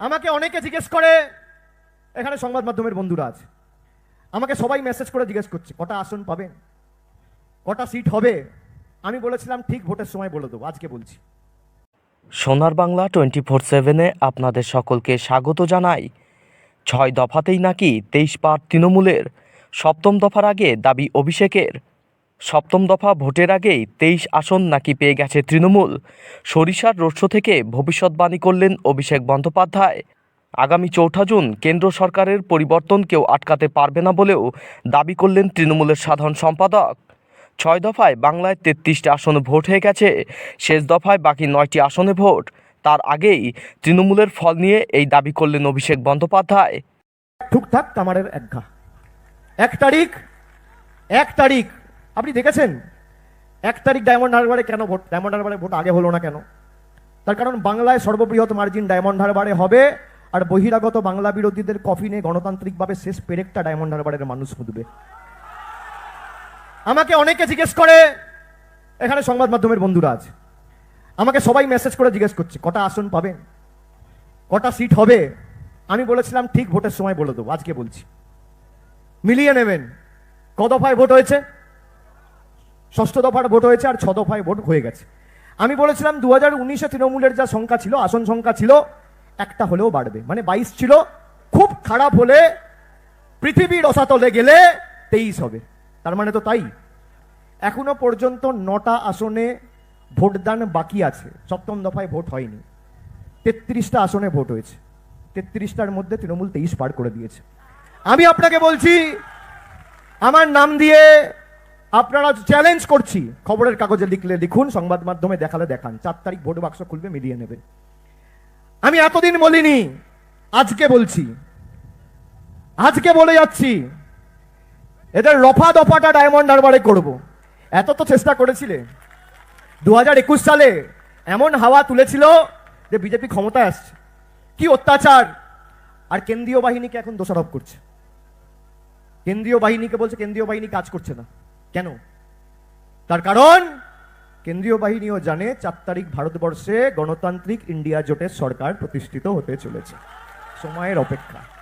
আমাকে অনেকে জিজ্ঞেস করে, এখানে সংবাদ মাধ্যমের বন্ধুরা আছে, আমাকে সবাই মেসেজ করে জিজ্ঞেস করছে, কটা আসন পাবেন? কটা সিট হবে? আমি বলেছিলাম, ঠিক ভোটের সময় বলে দেবো, আজকে বলছি। সোনার বাংলা টোয়েন্টি ফোর সেভেনে আপনাদের সকলকে স্বাগত জানাই। ছয় দফাতেই নাকি তেইশ পার তৃণমূলের, সপ্তম দফার আগে দাবি অভিষেকের। সপ্তম দফা ভোটের আগেই তেইশ আসন নাকি পেয়ে গেছে তৃণমূল। সরিষার রোডশো থেকে ভবিষ্যৎবাণী করলেন অভিষেক বন্দ্যোপাধ্যায়। আগামী চৌঠা জুন কেন্দ্র সরকারের পরিবর্তন কেউ আটকাতে পারবে না বলেও দাবি করলেন তৃণমূলের সাধারণ সম্পাদক। ছয় দফায় বাংলায় তেত্রিশটি আসনে ভোট হয়ে গেছে, শেষ দফায় বাকি নয়টি আসনে ভোট। তার আগেই তৃণমূলের ফল নিয়ে এই দাবি করলেন অভিষেক বন্দ্যোপাধ্যায়। ঠুকঠাক কামারের এক তারিখ এক তারিখ। আপনি দেখেছেন? এক তারিখ ডায়মন্ড হারবারে কেন ভোট, ডায়মন্ড হারবারে ভোট আগে হলো না কেন? তার কারণ বাংলায় সর্ববৃহৎ মার্জিন ডায়মন্ড হারবারে হবে, আর বহিরাগত বাংলা বিরোধীদের কফিনে গণতান্ত্রিকভাবে শেষ পেরেকটা ডায়মন্ড হারবারের মানুষ খুঁজবে আমাকে অনেকে জিজ্ঞেস করে, এখানে সংবাদ মাধ্যমের বন্ধুরা আছে। আমাকে সবাই মেসেজ করে জিজ্ঞেস করছে, কটা আসন পাবেন কটা সিট হবে? আমি বলেছিলাম, ঠিক ভোটের সময় বলে দেবো, আজকে বলছি। মিলিয়ে নেবেন। ক দফায় ভোট হয়েছে? ষষ্ঠ দফার ভোট হয়েছে আর ছ দফায় ভোট হয়ে গেছে। আমি বলেছিলাম দু হাজার উনিশে তৃণমূলের যা সংখ্যা ছিল, আসন সংখ্যা ছিল, একটা হলেও বাড়বে। মানে বাইশ ছিল, খুব খারাপ হলে পৃথিবীর রসাতলে গেলে তেইশ হবে। তার মানে তো তাই। এখনও পর্যন্ত নটা আসনে ভোটদান বাকি আছে। সপ্তম দফায় ভোট হয়নি। তেত্রিশটা আসনে ভোট হয়েছে। তেত্রিশটার মধ্যে তৃণমূল তেইশ পার করে দিয়েছে। আমি আপনাকে বলছি, আমার নাম দিয়ে আপনারা চ্যালেঞ্জ করছি। খবরের কাগজে লিখলে লিখুন, সংবাদ মাধ্যমে দেখালে দেখান। চার তারিখ ভোট বাক্স খুলবে, মিলিয়ে নেবে। আমি এতদিন বলিনি, আজকে বলছি। আজকে বলে যাচ্ছি, এদের রফা দফাটা ডায়মন্ড হারবারে করব। এত তো চেষ্টা করেছিলে। দু হাজার একুশ সালে এমন হাওয়া তুলেছিল যে বিজেপি ক্ষমতায় আসছে। কি অত্যাচার! আর কেন্দ্রীয় বাহিনীকে এখন দোষারোপ করছে। কেন্দ্রীয় বাহিনীকে বলছে, কেন্দ্রীয় বাহিনী কাজ করছে না। কেন? তার কারণ, কেন্দ্রীয় বাহিনীও জানে চার তারিখ ভারতবর্ষে গণতান্ত্রিক ইন্ডিয়া জোটের সরকার প্রতিষ্ঠিত হতে চলেছে। সময়ের অপেক্ষা।